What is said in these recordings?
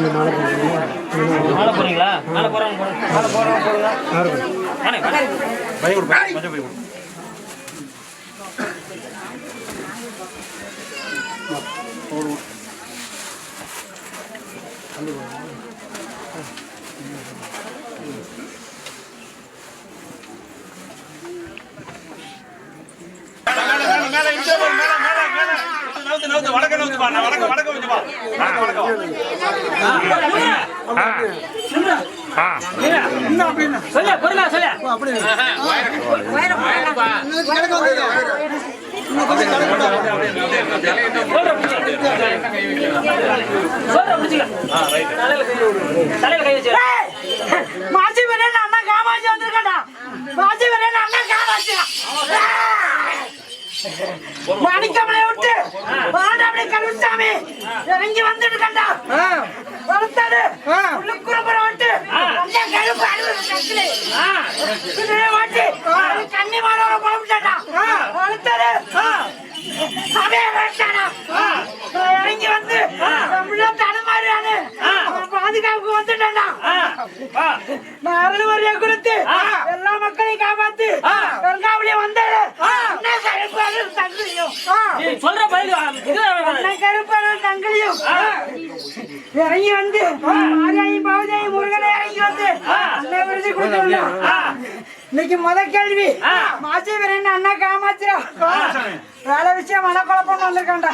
மேலே போறீங்களா? மேலே போறோம் மேலே போறவங்க போறோங்க வாணே வாணே. பை கொடு பை கொஞ்சம் பை கொடு நவுத்து, நவுத்து, வடக்க நவுத்து பா, நான் வடக்க, வடக்க கொஞ்சம் பா. வடக்க, வடக்க. சொல்ல. பொறுங்க சொல்ல மாசி வரேன் அண்ணா காமாட்சி வந்திருக்கா மாசி வரேன் அண்ணா காமாட்சி. மணிக்கமலை விட்டு வாடாமலை கழுவிச்சாமி இறங்கி வந்துட்டு கண்டா. விட்டு. அழுவது நீ சொல்ற பதில் இது அண்ணா கருப்பாளர் தங்களையும். இறங்கி வந்து மாரியாயி பௌஜாயி முருகனை இறங்கி வந்து அண்ணா விருது கொடுத்துருந்தோம் இன்னைக்கு முத கேள்வி. மாசி வரேன் அண்ணா காமாச்சிரா வேலை விஷயம் மனக்குழப்பம் வந்திருக்காண்டா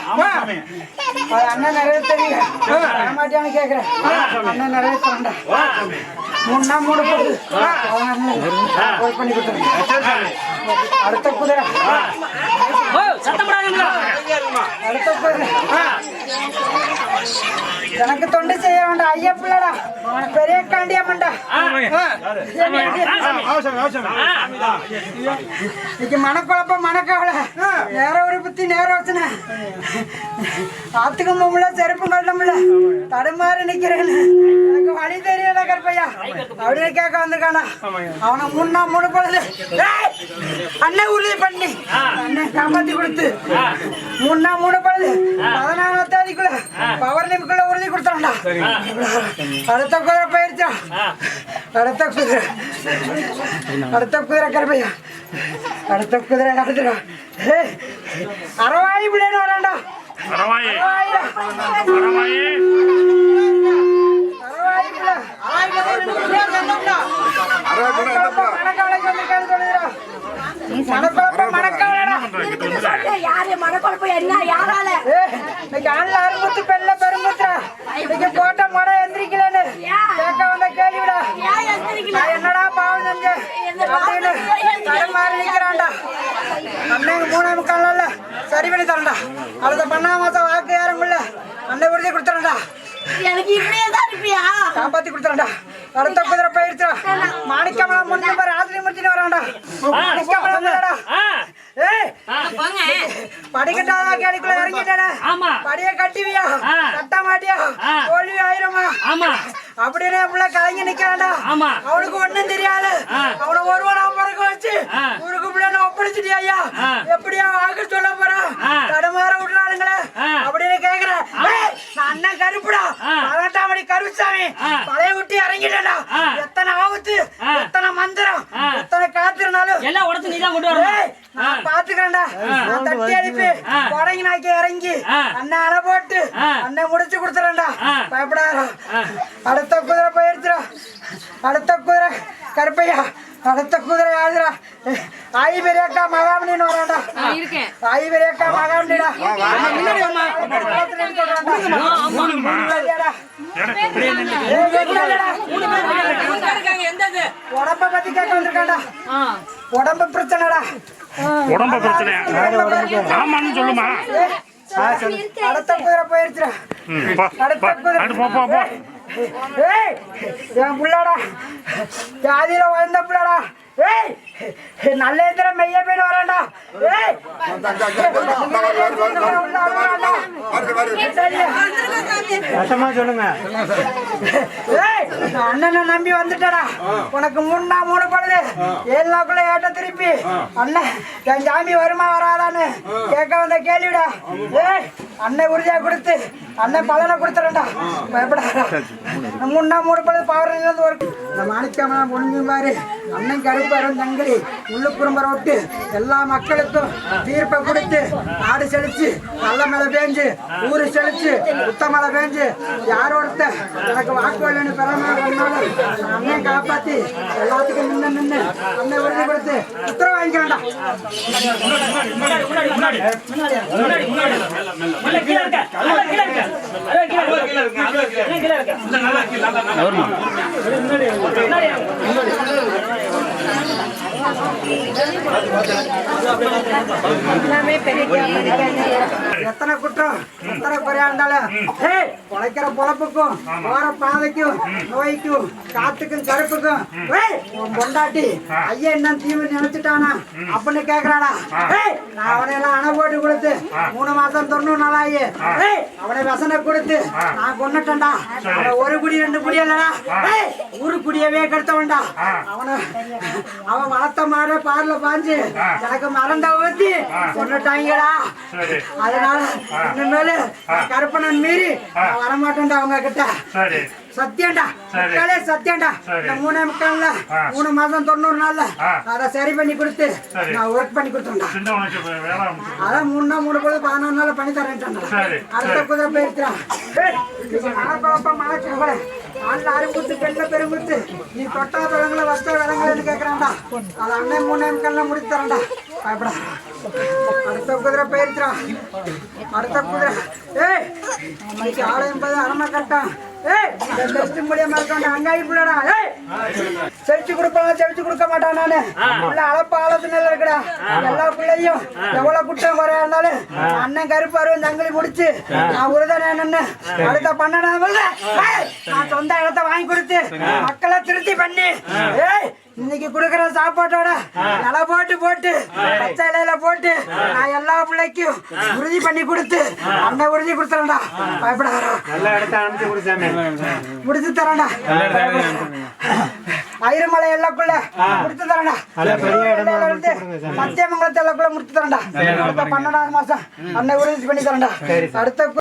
அது அண்ணன் நிறைய தெரியும் காமாட்டியான்னு கேக்குறேன். அண்ணன் நிறைய தரண்டா மூணு மூணு ஒரு பண்ணி கொடுத்துருங்க அடுத்த குதிரை ஓ சத்தம் போடாதீங்களா அடுத்த குதிரை எனக்கு தொண்டு செய்ய வேண்டாம் ஐயா பிள்ளடா பெரிய அவசரம், அவசரம். இன்னைக்கு மனக்குழப்பம் மனக்கவலை நேர ஒரு புத்தி நேர வச்சுன ஆத்துக்கும் முடியல செருப்பு கட்டமில்ல தடுமாறி நிக்கிறேன் எனக்கு வழி தெரியல கருப்பையா அப்படின்னு கேட்க வந்திருக்கானா அவனை முன்னா மூணு பொழுது! அண்ணன் உறுதி பண்ணி அண்ணன் காப்பாத்தி கொடுத்து முன்னா மூணு பொழுது பதினாறாம் தேதிக்குள்ள பவர் நிமிக்குள்ள உறுதி கொடுத்தான்டா அடுத்த குதிரை போயிருச்சா அடுத்த குதிரை. அடுத்த குதிரை கருப்பையா. அடுத்த குதிரை அடுத்துடா ஏய், அரவாயி பிள்ளைன்னு வரான்டா. பரவாயே. அரவாயி பிள்ளை. மனக்குழப்பம், மனக்கவலைக்கு வந்திருக்கான்னு சொல்லுதுடா. மனக்குழப்பம், மனக்கவலைடா. யாரு மனக்குழப்பம் என்ன யாரால? ஆண்ல அரும்புத்து, பெண்ல பெரும்புத்துடா. இன்னைக்கு போட்ட முறை எந்திரிக்கலைன்னு கேட்க வந்த கேள்விடா. என்னடா பாவம் செஞ்சேன்? அப்படின்னு தடுமாறி நிக்கிறான்டா. அண்ணன் மூணே முக்கால் நாள்ல சரி பண்ணி தரேன்டா. அடுத்த பண்ணா மாசம் வாக்கு ஏறமுல்ல அண்ணன் உறுதி கொடுத்துறேன்டா. எனக்கு இப்படியே தான் இருப்பியா? காப்பாத்தி கொடுத்துறேன்டா. அடுத்த குதிரை போயிருச்சா மாணிக்கமலம் முடிஞ்ச ஆசிரி முடிச்சுட்டு வரான்டா. மாணிக்கமலம் படிக்கட்டாத கேளிக்குள்ள இறங்கிட்டேனே ஆமா படிய கட்டுவியா. கட்ட மாட்டியா. தோல்வி ஆயிருமா ஆமா அப்படின்னு பிள்ளை கலங்கி நிக்கிறான்டா ஆமா. அவனுக்கு ஒண்ணும் தெரியாது. அவனை ஒருவனா பிறக்க வச்சு. ஊருக்கு பிள்ளை ஒப்படைச்சிட்டியா ஐயா. எப்படியா வாக்கு சொல்ல போறான். தடுமாற விடுறானுங்களே ஆ. அப்படின்னு கேக்குறேன் அண்ணன் கருப்புடா மணி கருப்புசாமி. பழைய விட்டு இறங்கிட்டேன்டா ஆ. எத்தனை ஆபத்து. எத்தனை மந்திரம். எத்தனை காத்திருந்தாலும் எல்லாம் உடச்சு நீ தான் கொண்டு ஏய், நான் பாத்துக்கிறேன்டா நான் தட்டி அடிப்பு. உடங்கி நாக்கி இறங்கி. அண்ணன் அலை போட்டு. அண்ணன் முடிச்சு கொடுத்துறேன்டா. பயப்படாதா. அடுத்த குதிரை போயிருச்சுடா அடுத்த குதிரை கருப்பையா அடுத்த குதிரை ஆகுதுடா ஆயி பெரியக்கா மகாமணின்னு வரான்டா. இருக்கேன். ஆயி பெரியக்கா மகாமணிடா. உடம்ப பத்தி கேட்க வந்திருக்காண்டா உடம்பு பிரச்சனைடா. உடம்பு பிரச்சனை. ஆமான்னு சொல்லுமா? அடுத்த குதிரை போயிருச்சுடா. என் புள்ளடா. ஜாதியில வாழ்ந்த புள்ளடா. ஏய் மெய்ய பேர் வரேன்டா. ஏய் ஏய், நான் அண்ணனை நம்பி வந்துட்டடா உனக்கு மூணா மூணு பழுது. ஏழு நாக்குள்ள ஏட்ட திருப்பி. அண்ணன் என் சாமி வருமா வராதான்னு கேட்க வந்த கேள்விடா. ஏய் அன்னை உறுதியா கொடுத்து அண்ணன் பலனை கொடுத்துறேன்டா. பயப்படாதா முன்னா மூணு பழம் பவர் ஒரு இந்த மாணிக்கமான ஒண்ணு பாரு. அண்ணன் கருப்பரும் தங்கடி உள்ளு விட்டு எல்லா மக்களுக்கும் தீர்ப்பை கொடுத்து ஆடு செழிச்சு நல்ல மழை பேஞ்சு ஊரு செழிச்சு உத்த மழை பேஞ்சு யாரோட எனக்கு வாக்கு இல்லைன்னு பெறாம அண்ணன் காப்பாத்தி எல்லாத்துக்கும் நின்று நின்று அண்ணன் முன்னாடி எத்தனை குற்றம்? எத்தனை குறையா இருந்தாலும் உழைக்கிற பொழப்புக்கும் போற பாதைக்கும் நோய்க்கும் காத்துக்கும் கருப்புக்கும் ஏய், உன் பொண்டாட்டி ஐயா என்ன தீவு நினைச்சிட்டானா? அப்படின்னு கேக்குறானா? ஏய், நான் அவனை எல்லாம் அணை போட்டு கொடுத்து மூணு மாசம் தொண்ணூறு நாளாயி அவனை வசனை கொடுத்து நான் கொண்டுட்டேன்டா அவன் ஒரு குடி ரெண்டு குடி இல்லடா ஏய், ஒரு குடியவே கெடுத்தவன்டா. அவனை அவன் வளர்த்த மாட பார்ல பாஞ்சு எனக்கு மறந்த ஊத்தி கொண்டுட்டாங்கடா சரி. அதனால இனிமேலு கருப்பணன் மீறி நான் வரமாட்டேன்டா அவங்க கிட்ட. மக்களே சத்தியம்டா. சரி. இந்த மூணே முக்கால்ல. மூணு மாசம் தொண்ணூறு நாள்ல. அதை சரி பண்ணி கொடுத்து. நான் ஒர்க் பண்ணி கொடுத்தேன்டா. அதான் மூணு நாள் மூணு பொழுது பதினொரு நாள் பண்ணி தரேன்ட்டான் சரி, அடுத்த. குதிரை போயிருக்கிறான் மனக்குழப்பம் மனக்கவலை நாளில் அரும்புத்து பெண்ண பெரும்புத்து நீ தொட்டா தொடங்கல வஸ்தா விலங்குன்னு கேட்கறான்டா. அது அண்ணன் மூணே முக்கால்ல முடித்தரண்டா பயப்படா அடுத்த குதிரை போயிருக்கிறான் அடுத்த குதிரை. ஏய்! இன்னைக்கு ஆலயம் போய் அரணை கட்டான் ஏய் இந்த பெஸ்ட் மூலியமா இருக்கான் அங்காயி பிள்ளடா ஏய். செவிச்சு கொடுப்பாங்க செவிச்சு கொடுக்க மாட்டான் நானு. உள்ள அளப்பு ஆலோசனை இருக்குடா. எல்லா பிள்ளையும் எவ்வளவு குற்றம் குறையா இருந்தாலும் அண்ணன் கருப்பாரு தங்கலி முடிச்சு நான் உறுதனை நின்னு அடுத்த பண்ணணும் நான் சொந்த இடத்த வாங்கி கொடுத்து மக்களை திருத்தி பண்ணி. ஏய் இன்னைக்கு கொடுக்குற சாப்பாட்டோட இலை போட்டு போட்டு பச்சை இலையில போட்டு நான் எல்லா பிள்ளைக்கும் உறுதி பண்ணி கொடுத்து அந்த உறுதி கொடுத்துறேன்டா. பயப்படாதா நல்ல இடத்த அனுப்பிச்சு கொடுத்தாமே முடிச்சு தரேன்டா. ஐரமலை எல்லக்குள்ள முடிச்சு தரேன்டா. சத்தியமங்கலத்தை எல்லக்குள்ள முடிச்சு தரேன்டா. அடுத்த பன்னெண்டாவது மாசம் அன்னை உறுதி பண்ணி தரேன்டா. அடுத்த